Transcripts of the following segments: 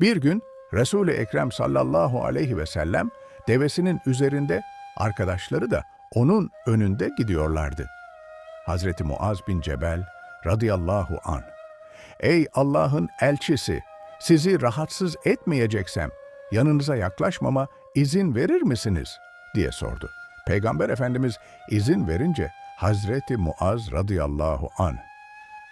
Bir gün Resul-i Ekrem sallallahu aleyhi ve sellem devesinin üzerinde arkadaşları da onun önünde gidiyorlardı. Hazreti Muaz bin Cebel radıyallahu an. Ey Allah'ın elçisi, sizi rahatsız etmeyeceksem yanınıza yaklaşmama izin verir misiniz? diye sordu. Peygamber Efendimiz izin verince Hazreti Muaz radıyallahu an.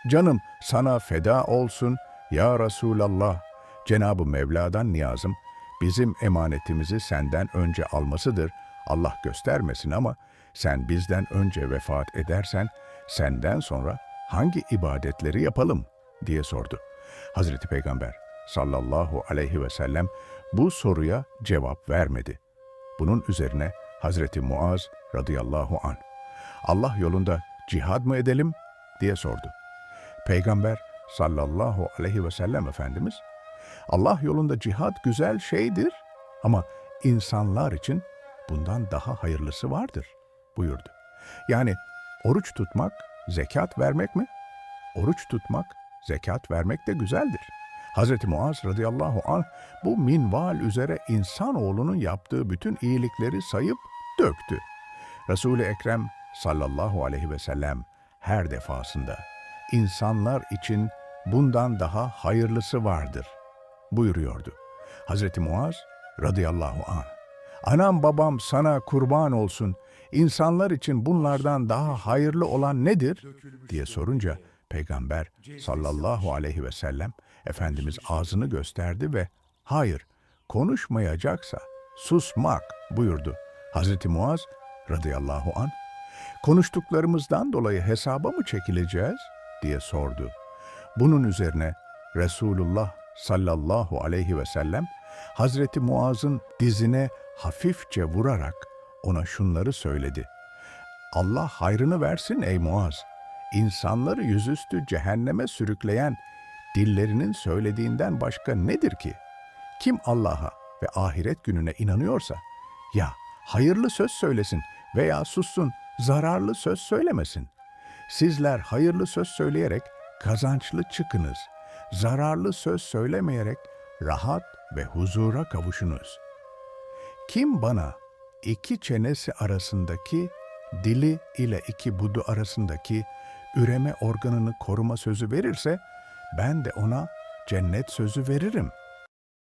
Canım sana feda olsun ya Resulallah. Cenab-ı Mevla'dan niyazım bizim emanetimizi senden önce almasıdır. Allah göstermesin ama sen bizden önce vefat edersen senden sonra hangi ibadetleri yapalım diye sordu. Hazreti Peygamber sallallahu aleyhi ve sellem bu soruya cevap vermedi. Bunun üzerine Hazreti Muaz radıyallahu an Allah yolunda cihad mı edelim diye sordu. Peygamber sallallahu aleyhi ve sellem Efendimiz Allah yolunda cihad güzel şeydir ama insanlar için bundan daha hayırlısı vardır buyurdu. Yani oruç tutmak, zekat vermek mi? Oruç tutmak, zekat vermek de güzeldir. Hz. Muaz radıyallahu anh bu minval üzere insanoğlunun yaptığı bütün iyilikleri sayıp döktü. Resul-i Ekrem sallallahu aleyhi ve sellem her defasında insanlar için bundan daha hayırlısı vardır buyuruyordu. Hazreti Muaz radıyallahu anh Anam babam sana kurban olsun. İnsanlar için bunlardan daha hayırlı olan nedir? diye sorunca Peygamber sallallahu aleyhi ve sellem Efendimiz ağzını gösterdi ve hayır konuşmayacaksa susmak buyurdu. Hazreti Muaz radıyallahu an konuştuklarımızdan dolayı hesaba mı çekileceğiz diye sordu. Bunun üzerine Resulullah sallallahu aleyhi ve sellem Hazreti Muaz'ın dizine hafifçe vurarak ona şunları söyledi. Allah hayrını versin ey Muaz. İnsanları yüzüstü cehenneme sürükleyen dillerinin söylediğinden başka nedir ki? Kim Allah'a ve ahiret gününe inanıyorsa ya hayırlı söz söylesin veya sussun, zararlı söz söylemesin. Sizler hayırlı söz söyleyerek kazançlı çıkınız. Zararlı söz söylemeyerek rahat ve huzura kavuşunuz. Kim bana iki çenesi arasındaki dili ile iki budu arasındaki üreme organını koruma sözü verirse ben de ona cennet sözü veririm